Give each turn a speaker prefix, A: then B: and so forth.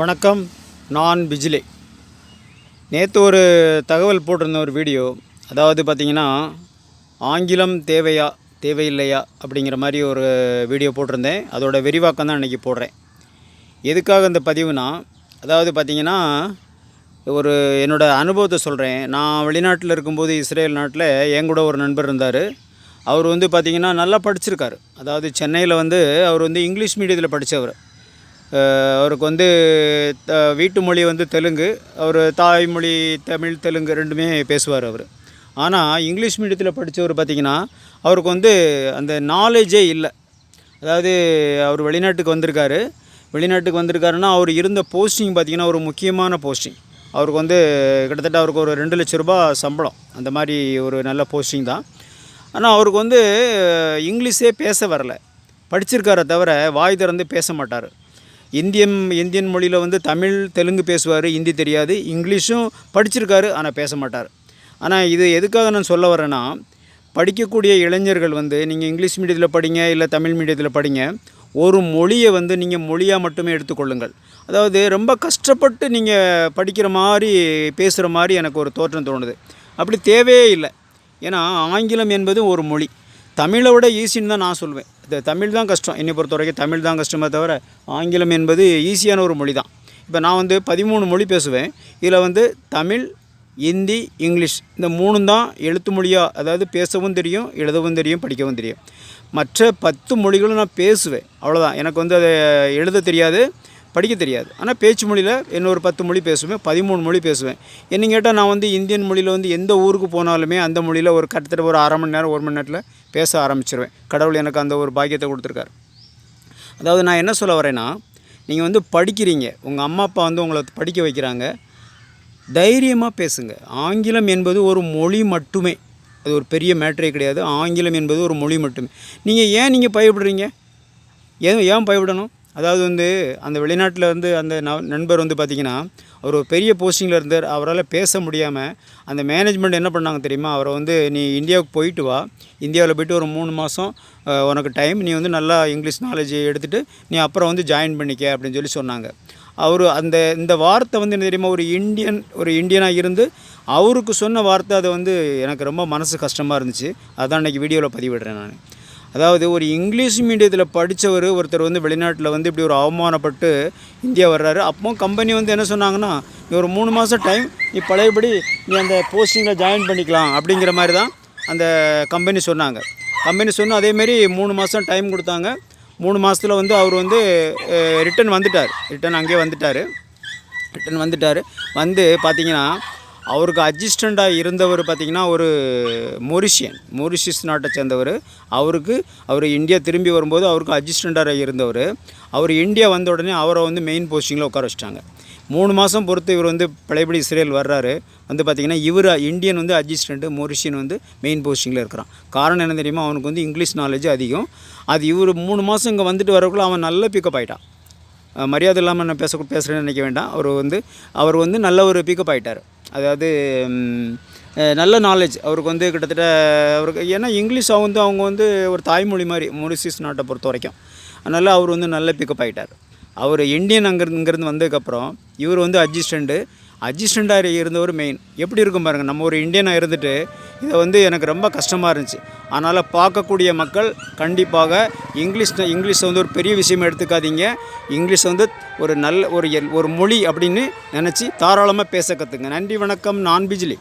A: வணக்கம் நான் பிஜிலே. நேற்று ஒரு தகவல் போட்டிருந்த ஒரு வீடியோ அதாவது பார்த்திங்கன்னா ஆங்கிலம் தேவையா தேவையில்லையா அப்படிங்கிற மாதிரி ஒரு வீடியோ போட்டிருந்தேன். அதோட விரிவாக்கம் தான் இன்றைக்கி போடுறேன். எதுக்காக இந்த பதிவுனா அதாவது பார்த்திங்கன்னா ஒரு என்னோடய அனுபவத்தை சொல்கிறேன் நான் வெளிநாட்டில் இருக்கும்போது இஸ்ரேல் நாட்டில் என் கூட ஒரு நண்பர் இருந்தார். அவர் வந்து பார்த்திங்கன்னா நல்லா படிச்சிருக்காரு. அதாவது சென்னையில் வந்து அவர் வந்து இங்கிலீஷ் மீடியத்தில் படித்தவர் அவருக்கு வந்து த- வீட்டு மொழி வந்து தெலுங்கு அவர் தாய்மொழி தமிழ் தெலுங்கு ரெண்டுமே பேசுவார் அவர். ஆனால் இங்கிலீஷ் மீடியத்தில் படித்தவர் பார்த்திங்கன்னா அவருக்கு வந்து அந்த நாலேஜே இல்லை. அதாவது அவர் வெளிநாட்டுக்கு வந்திருக்காரு. வெளிநாட்டுக்கு வந்திருக்காருன்னா அவர் இருந்த போஸ்டிங் பார்த்திங்கன்னா ஒரு முக்கியமான போஸ்டிங் அவருக்கு வந்து கிட்டத்தட்ட அவருக்கு ஒரு ரெண்டு லட்ச ரூபா சம்பளம். அந்த மாதிரி ஒரு நல்ல போஸ்டிங் தான். ஆனால் அவருக்கு வந்து இங்கிலீஷே பேச வரல. படிச்சிருக்காரே தவிர வாய் திறந்து பேச மாட்டார். இந்தியன் இந்தியன் மொழியில் வந்து தமிழ் தெலுங்கு பேசுவார் ஹிந்தி தெரியாது இங்கிலீஷும் படிச்சிருக்காரு ஆனால் பேச மாட்டார். ஆனால் இது எதுக்காக நான் சொல்ல வரேன்னா படிக்கக்கூடிய இளைஞர்கள் வந்து நீங்கள் இங்கிலீஷ் மீடியத்தில் படிங்க இல்லை தமிழ் மீடியத்தில் படிங்க ஒரு மொழியை வந்து நீங்கள் மொழியாக மட்டுமே எடுத்துக்கொள்ளுங்கள். அதாவது ரொம்ப கஷ்டப்பட்டு நீங்கள் படிக்கிற மாதிரி பேசுகிற மாதிரி எனக்கு ஒரு தோற்றம் தோணுது. அப்படி தேவையே இல்லை. ஏன்னா ஆங்கிலம் என்பது ஒரு மொழி. தமிழை விட ஈஸின்னு தான் நான் சொல்வேன். இந்த தமிழ் தான் கஷ்டம். என்னை பொறுத்த வரைக்கும் தமிழ் தான் கஷ்டமே தவிர ஆங்கிலம் என்பது ஈஸியான ஒரு மொழி தான். இப்போ நான் வந்து பதிமூணு மொழி பேசுவேன். இதில் வந்து தமிழ் இந்தி இங்கிலீஷ் இந்த மூணும் தான் எழுத்து மொழியாக அதாவது பேசவும் தெரியும் எழுதவும் தெரியும் படிக்கவும் தெரியும். மற்ற பத்து மொழிகளும் நான் பேசுவேன். அவ்வளோதான் எனக்கு வந்து அதை எழுத தெரியாது படிக்க தெரியாது. ஆனால் பேச்சு மொழியில் இன்னொரு பத்து மொழி பேசுவேன் பதிமூணு மொழி பேசுவேன். என்ன கேட்டால் நான் வந்து இந்தியன் மொழியில் வந்து எந்த ஊருக்கு போனாலுமே அந்த மொழியில் ஒரு கிட்டத்தட்ட ஒரு அரை மணி நேரம் ஒரு மணி நேரத்தில் பேச ஆரம்பிச்சிருவேன். கடவுள் எனக்கு அந்த ஒரு பாக்கியத்தை கொடுத்துருக்காரு. அதாவது நான் என்ன சொல்ல வரேன்னா நீங்கள் வந்து படிக்கிறீங்க. உங்கள் அம்மா அப்பா வந்து உங்களை படிக்க வைக்கிறாங்க. தைரியமாக பேசுங்க. ஆங்கிலம் என்பது ஒரு மொழி மட்டுமே. அது ஒரு பெரிய மேட்டரே கிடையாது. ஆங்கிலம் என்பது ஒரு மொழி மட்டுமே. நீங்கள் ஏன் நீங்கள் பயப்படுறீங்க? ஏன் ஏன் பயப்படணும்? அதாவது வந்து அந்த வெளிநாட்டில் வந்து அந்த நண்பர் வந்து பார்த்திங்கன்னா அவர் ஒரு பெரிய போஸ்டிங்கில் இருந்தார். அவரால் பேச முடியாமல் அந்த மேனேஜ்மெண்ட் என்ன பண்ணாங்க தெரியுமா? அவரை வந்து நீ இந்தியாவுக்கு போயிட்டு வா. இந்தியாவில் போயிட்டு ஒரு மூணு மாதம் உனக்கு டைம் நீ வந்து நல்லா இங்கிலீஷ் நாலேஜ் எடுத்துகிட்டு நீ அப்புறம் வந்து ஜாயின் பண்ணிக்க அப்படின்னு சொல்லி சொன்னாங்க. அவர் அந்த இந்த வார்த்தை வந்து என்ன தெரியுமா? ஒரு இந்தியன் ஒரு இந்தியனாக இருந்து அவருக்கு சொன்ன வார்த்தை அது வந்து எனக்கு ரொம்ப மனசு கஷ்டமாக இருந்துச்சு. அதான் இன்றைக்கி வீடியோவில் பதிவிடுறேன் நான். அதாவது ஒரு இங்கிலீஷ் மீடியத்தில் படித்தவர் ஒருத்தர் வந்து வெளிநாட்டில் வந்து இப்படி ஒரு அவமானப்பட்டு இந்தியா வர்றாரு. அப்போ கம்பெனி வந்து என்ன சொன்னாங்கன்னா நீ ஒரு மூணு மாதம் டைம் நீ பழையபடி நீ அந்த போஸ்டிங்கில் ஜாயின் பண்ணிக்கலாம். அப்படிங்கிற மாதிரி தான் அந்த கம்பெனி சொன்னாங்க. கம்பெனி சொன்ன அதேமாரி மூணு மாதம் டைம் கொடுத்தாங்க. மூணு மாதத்தில் வந்து அவர் வந்து ரிட்டன் வந்துட்டார். ரிட்டன் அங்கேயே வந்துட்டார். ரிட்டன் வந்துட்டார். வந்து பார்த்தீங்கன்னா அவருக்கு அட்ஜிஸ்டண்ட்டாக இருந்தவர் பார்த்திங்கன்னா ஒரு மொரிஷியன். மொரிஷியஸ் நாட்டை சேர்ந்தவர். அவருக்கு அவர் இந்தியா திரும்பி வரும்போது அவருக்கு அட்ஜிஸ்டண்ட்டாக இருந்தவர். அவர் இந்தியா வந்த உடனே அவரை வந்து மெயின் போஸ்டிங்கில் உட்கார வச்சிட்டாங்க. மூணு மாதம் பொறுத்து இவர் வந்து பழையபடி இஸ்ரேல் வர்றாரு. வந்து பார்த்திங்கன்னா இவர் இந்தியன் வந்து அட்ஜிஸ்டண்ட்டு மொரிஷியன் வந்து மெயின் போஸ்டிங்கில் இருக்கிறான். காரணம் என்ன தெரியுமா? அவனுக்கு வந்து இங்கிலீஷ் நாலேஜ் அதிகம். அது இவர் மூணு மாதம் இங்கே வந்துட்டு வரக்குள்ள அவன் நல்ல பிக்கப் ஆகிட்டான் மரியாதை இல்லாமல் நான் பேச பேசுகிறேன்னு நினைக்க வேண்டாம். அவர் வந்து அவர் வந்து நல்ல ஒரு பிக்கப் ஆகிட்டார் அதாவது நல்ல நாலேஜ் அவருக்கு வந்து கிட்டத்தட்ட அவருக்கு ஏன்னா இங்கிலீஷ் வந்து அவங்க வந்து ஒரு தாய்மொழி மாதிரி மொரிசிஸ் நாட்டை பொறுத்த வரைக்கும். அதனால் அவர் வந்து நல்ல பிக்கப் ஆகிட்டார் அவர் இந்தியன் அங்கேருந்து இங்கேருந்து வந்ததுக்கப்புறம் இவர் வந்து அட்ஜிஸ்டண்ட்டு. அட்ஜிஸ்டண்ட்டாக இருந்தவர் மெயின் எப்படி இருக்கும் பாருங்கள் நம்ம ஒரு இந்தியனாக இருந்துட்டு இதை வந்து எனக்கு ரொம்ப கஷ்டமாக இருந்துச்சு. அதனால் பார்க்கக்கூடிய மக்கள் கண்டிப்பாக இங்கிலீஷ் இங்கிலீஷை வந்து ஒரு பெரிய விஷயம் எடுத்துக்காதீங்க. இங்கிலீஷ் வந்து ஒரு நல்ல ஒரு எல்- ஒரு மொழி அப்படின்னு நினச்சி தாராளமாக பேச கற்றுங்க நன்றி வணக்கம். நான் பிஜிலி.